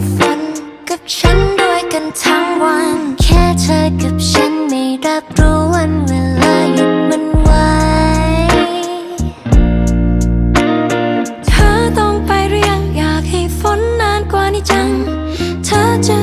บฝันกับฉันด้วยกันทั้งวัน แค่เธอกับฉันไม่รับรู้วันเวลาหยุดมันไว้ เธอต้องไปหรือยังอยากให้ฝนนานกว่านี้จัง เธอจะ